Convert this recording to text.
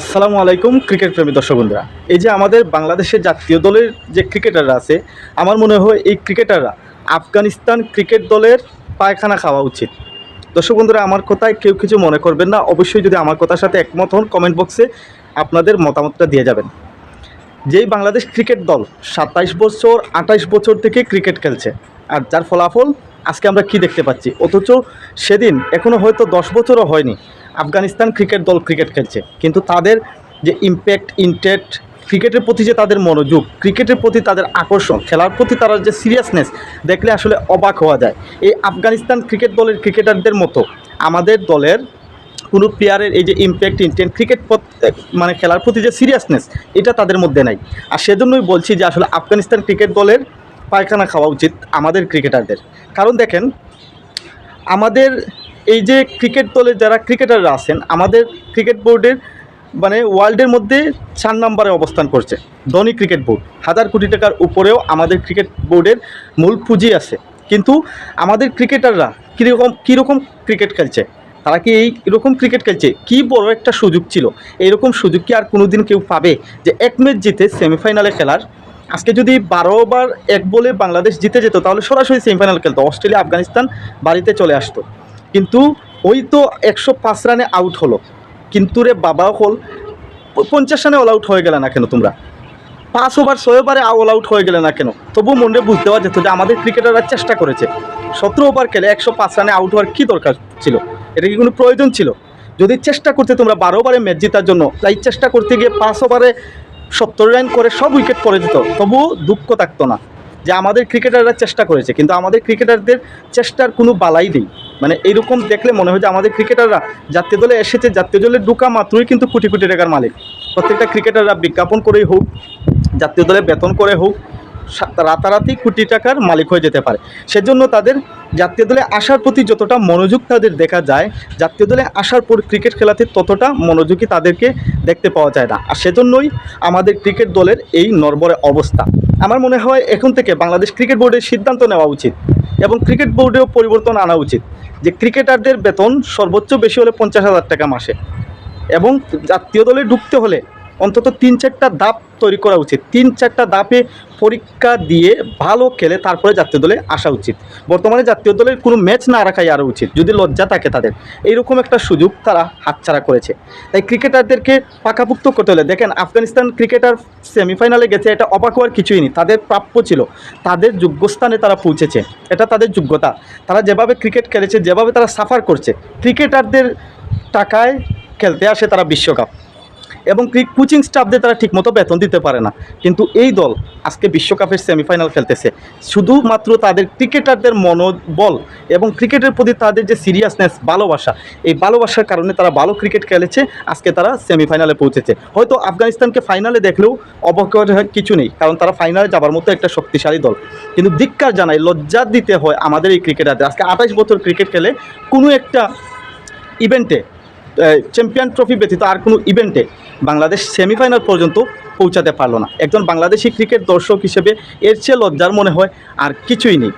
আসসালামু আলাইকুম, ক্রিকেট প্রেমী দর্শক বন্ধুরা। এই যে আমাদের বাংলাদেশের জাতীয় দলের যে ক্রিকেটাররা আছে, আমার মনে হয় এই ক্রিকেটাররা আফগানিস্তান ক্রিকেট দলের পায়খানা খাওয়া উচিত। দর্শক বন্ধুরা, আমার কথায় কেউ কিছু মনে করবেন না। অবশ্যই যদি আমার কথার সাথে একমত হন কমেন্ট বক্সে আপনাদের মতামতটা দিয়ে যাবেন। যেই বাংলাদেশ ক্রিকেট দল সাতাইশ বছর, আঠাইশ বছর থেকে ক্রিকেট খেলছে, আর যার ফলাফল আজকে আমরা কি দেখতে পাচ্ছি? অথচ সেদিন এখনও হয়তো দশ বছরও হয়নি। আফগানিস্তান ক্রিকেট দল ক্রিকেট খেলছে। কিন্তু তাদের যে ইম্প্যাক্ট ইন্টেক্ট ক্রিকেটের প্রতি যে তাদের মনোযোগ, ক্রিকেটের প্রতি তাদের আকর্ষণ, খেলার প্রতি তার যে সিরিয়াসনেস দেখলে আসলে অবাক হওয়া যায়। এই আফগানিস্তান ক্রিকেট দলের ক্রিকেটারদের মতো আমাদের দলের কোনো প্লেয়ারের এই যে ইম্প্যাক্ট ইন্টেন্ট ক্রিকেট মানে খেলার প্রতি যে সিরিয়াসনেস এটা তাদের মধ্যে নাই। আর সেজন্যই বলছি যে আসলে আফগানিস্তান ক্রিকেট দলের পায়খানা খাওয়া উচিত আমাদের ক্রিকেটারদের। কারণ দেখেন, আমাদের এই যে ক্রিকেট দলের যারা ক্রিকেটাররা আছেন, আমাদের ক্রিকেট বোর্ডের মানে ওয়ার্ল্ডের মধ্যে চার নম্বরে অবস্থান করছে, ধনী ক্রিকেট বোর্ড। হাজার কোটি টাকার উপরেও আমাদের ক্রিকেট বোর্ডের মূল পুঁজি আছে। কিন্তু আমাদের ক্রিকেটাররা কীরকম কীরকম ক্রিকেট খেলছে? তারা কি এই এরকম ক্রিকেট খেলছে? কি বড় একটা সুযোগ ছিল। এইরকম সুযোগ কি আর কোনো দিন কেউ পাবে? যে এক ম্যাচ জিতে সেমিফাইনালে খেলার, আজকে যদি বারো ওভার এক বলে বাংলাদেশ জিতে যেত, তাহলে সরাসরি সেমিফাইনাল খেলতো। অস্ট্রেলিয়া, আফগানিস্তান বাড়িতে চলে আসতো। কিন্তু ওই তো একশো পাঁচ রানে আউট হলো। কিন্তু রে বাবা হল, পঞ্চাশ রানে অল আউট হয়ে গেলে না কেন তোমরা? পাঁচ ওভার ছয় ওভারে অল আউট হয়ে গেলে না কেন? তবু মনে বুঝতে পারা যেত যে আমাদের ক্রিকেটাররা চেষ্টা করেছে। সতেরো ওভার খেলে একশো পাঁচ রানে আউট হওয়ার কী দরকার ছিল? এটা কি কোনো প্রয়োজন ছিল? যদি চেষ্টা করতে তোমরা বারো ওভারে ম্যাচ জেতার জন্য, তাই চেষ্টা করতে গিয়ে পাঁচ ওভারে সত্তর রান করে সব উইকেট পড়ে যেত, তবু দুঃখ থাকতো না। যে আমাদের ক্রিকেটাররা চেষ্টা করেছে, কিন্তু আমাদের ক্রিকেটারদের চেষ্টার কোনো বালাই নেই। মানে এইরকম দেখলে মনে হয় যে আমাদের ক্রিকেটাররা জাতীয় দলে এসেছে, জাতীয় দলে ঢুকা মাত্রই কিন্তু কোটি কোটি টাকার মালিক। প্রত্যেকটা ক্রিকেটাররা বিজ্ঞাপন করেই হোক, জাতীয় দলে বেতন করে হোক রাতারাতি কোটি টাকার মালিক হয়ে যেতে পারে। সেজন্য তাদের জাতীয় দলে আসার প্রতি যতটা মনোযোগ তাদের দেখা যায়, জাতীয় দলে আসার পর ক্রিকেট খেলাতে ততটা মনোযোগী তাদেরকে দেখতে পাওয়া যায় না। আর সেজন্যই আমাদের ক্রিকেট দলের এই নরবরে অবস্থা। আমার মনে হয় এখন থেকে বাংলাদেশ ক্রিকেট বোর্ডের সিদ্ধান্ত নেওয়া উচিত এবং ক্রিকেট বোর্ডেও পরিবর্তন আনা উচিত যে ক্রিকেটারদের বেতন সর্বোচ্চ বেশি হলে পঞ্চাশ হাজার টাকা মাসে এবং জাতীয় দলে ঢুকতে হলে অন্তত তিন চারটা ধাপ তৈরি করা উচিত। তিন চারটা ধাপে পরীক্ষা দিয়ে ভালো খেলে তারপরে জাতীয় দলে আসা উচিত। বর্তমানে জাতীয় দলের কোনো ম্যাচ না রাখাই আরও উচিত, যদি লজ্জা থাকে তাদের। এইরকম একটা সুযোগ তারা হাতছাড়া করেছে। তাই ক্রিকেটারদেরকে পাকাপুক্ত করতে হলে, দেখেন আফগানিস্তান ক্রিকেটার সেমিফাইনালে গেছে, এটা অবাক হওয়ার কিছুই নেই। তাদের প্রাপ্য ছিল, তাদের যোগ্যস্থানে তারা পৌঁছেছে। এটা তাদের যোগ্যতা। তারা যেভাবে ক্রিকেট খেলেছে, যেভাবে তারা সাফার করছে, ক্রিকেটারদের টাকায় খেলতে আসে তারা বিশ্বকাপ। এবং কোচিং স্টাফদের তারা ঠিকমতো বেতন দিতে পারে না। কিন্তু এই দল আজকে বিশ্বকাপের সেমিফাইনাল খেলতেছে। শুধুমাত্র তাদের ক্রিকেটারদের মনোবল এবং ক্রিকেটের প্রতি তাদের যে সিরিয়াসনেস ভালোবাসা, এই ভালোবাসার কারণে তারা ভালো ক্রিকেট খেলেছে, আজকে তারা সেমিফাইনালে পৌঁছেছে। হয়তো আফগানিস্তানকে ফাইনালে দেখলেও অবাক হওয়ার কিছু নেই, কারণ তারা ফাইনালে যাবার মতো একটা শক্তিশালী দল। কিন্তু ধিক্কার জানাই, লজ্জা দিতে হয় আমাদের এই ক্রিকেটারদের আজকে আঠাশ বছর ক্রিকেট খেলে কোনো একটা ইভেন্টে চ্যাম্পিয়ন ট্রফি ব্যতীত আর কোনো ইভেন্টে বাংলাদেশ সেমিফাইনাল পর্যন্ত পৌঁছাতে পারল না। একজন বাংলাদেশি ক্রিকেট দর্শক হিসেবে এর চেয়ে লজ্জার মনে হয় আর কিছুই নেই।